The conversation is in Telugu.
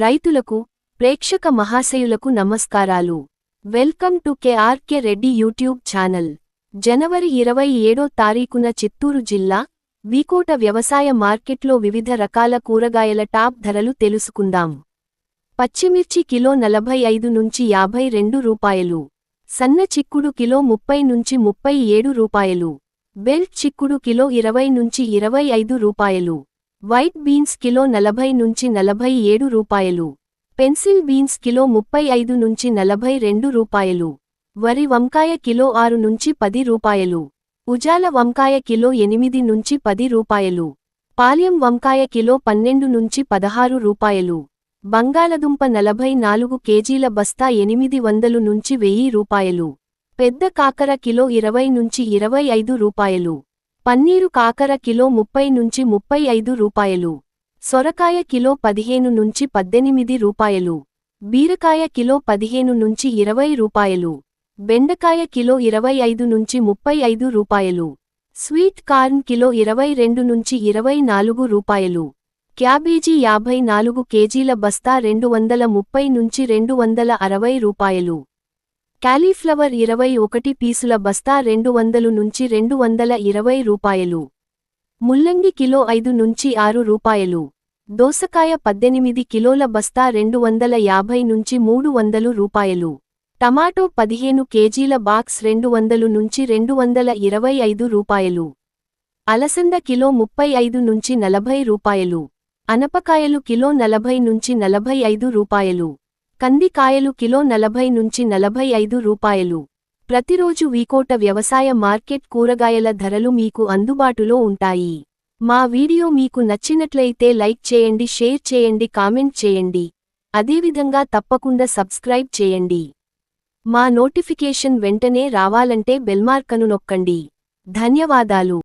రైతులకు ప్రేక్షక మహాశయులకు నమస్కారాలు. Welcome to KRK Reddy YouTube channel. జనవరి ఇరవై ఏడో తారీఖున చిత్తూరు జిల్లా వీకోట వ్యవసాయ మార్కెట్లో వివిధ రకాల కూరగాయల టాప్ ధరలు తెలుసుకుందాం. పచ్చిమిర్చి కిలో నలభై ఐదు నుంచి యాభై రెండు రూపాయలు. సన్న చిక్కుడు కిలో ముప్పై నుంచి ముప్పై ఏడు రూపాయలు. బెల్ట్ చిక్కుడు కిలో ఇరవై నుంచి ఇరవై ఐదు రూపాయలు. వైట్ బీన్స్ కిలో నలభై నుంచి నలభై ఏడు రూపాయలు. పెన్సిల్ బీన్స్ కిలో ముప్పై ఐదు నుంచి నలభై రెండు రూపాయలు. వరి వంకాయ కిలో ఆరు నుంచి పది రూపాయలు. ఉజాల వంకాయ కిలో ఎనిమిది నుంచి పది రూపాయలు. పాల్యం వంకాయ కిలో పన్నెండు నుంచి పదహారు రూపాయలు. బంగాళదుంప నలభై నాలుగు కేజీల బస్తా ఎనిమిది వందలు నుంచి వెయ్యి రూపాయలు. పెద్ద కాకర కిలో ఇరవై నుంచి ఇరవై ఐదు రూపాయలు. పన్నీరు కాకర కిలో ముప్పై నుంచి ముప్పై ఐదు రూపాయలు. సొరకాయ కిలో పదిహేను నుంచి పద్దెనిమిది రూపాయలు. బీరకాయ కిలో పదిహేను నుంచి ఇరవై రూపాయలు. బెండకాయ కిలో ఇరవై ఐదు నుంచి ముప్పై ఐదు రూపాయలు. స్వీట్ కార్న్ కిలో ఇరవై రెండు నుంచి ఇరవై నాలుగు రూపాయలు. క్యాబేజీ యాభై నాలుగు కేజీల బస్తా రెండు వందల ముప్పై నుంచి రెండు వందల అరవై రూపాయలు. క్యాలీఫ్లవర్ ఇరవై ఒకటి పీసుల బస్తా రెండు వందలు నుంచి రెండు వందల ఇరవై రూపాయలు. ముల్లంగి కిలో ఐదు నుంచి ఆరు రూపాయలు. దోసకాయ పద్దెనిమిది కిలోల బస్తా రెండు వందల యాభై నుంచి మూడు వందలు రూపాయలు. టమాటో పదిహేను కేజీల బాక్స్ రెండు వందలు నుంచి రెండు వందల ఇరవై ఐదు రూపాయలు. అలసంద కిలో ముప్పై ఐదు నుంచి నలభై రూపాయలు. అనపకాయలు కిలో నలభై నుంచి నలభై ఐదు రూపాయలు. కందికాయలు కిలో నలభై నుంచి నలభై ఐదు రూపాయలు. ప్రతిరోజు వీకోట వ్యవసాయ మార్కెట్ కూరగాయల ధరలు మీకు అందుబాటులో ఉంటాయి. మా వీడియో మీకు నచ్చినట్లయితే లైక్ చేయండి షేర్ చేయండి కామెంట్ చేయండి. అదేవిధంగా తప్పకుండా సబ్స్క్రైబ్ చేయండి. మా నోటిఫికేషన్ వెంటనే రావాలంటే బెల్మార్కను నొక్కండి. ధన్యవాదాలు.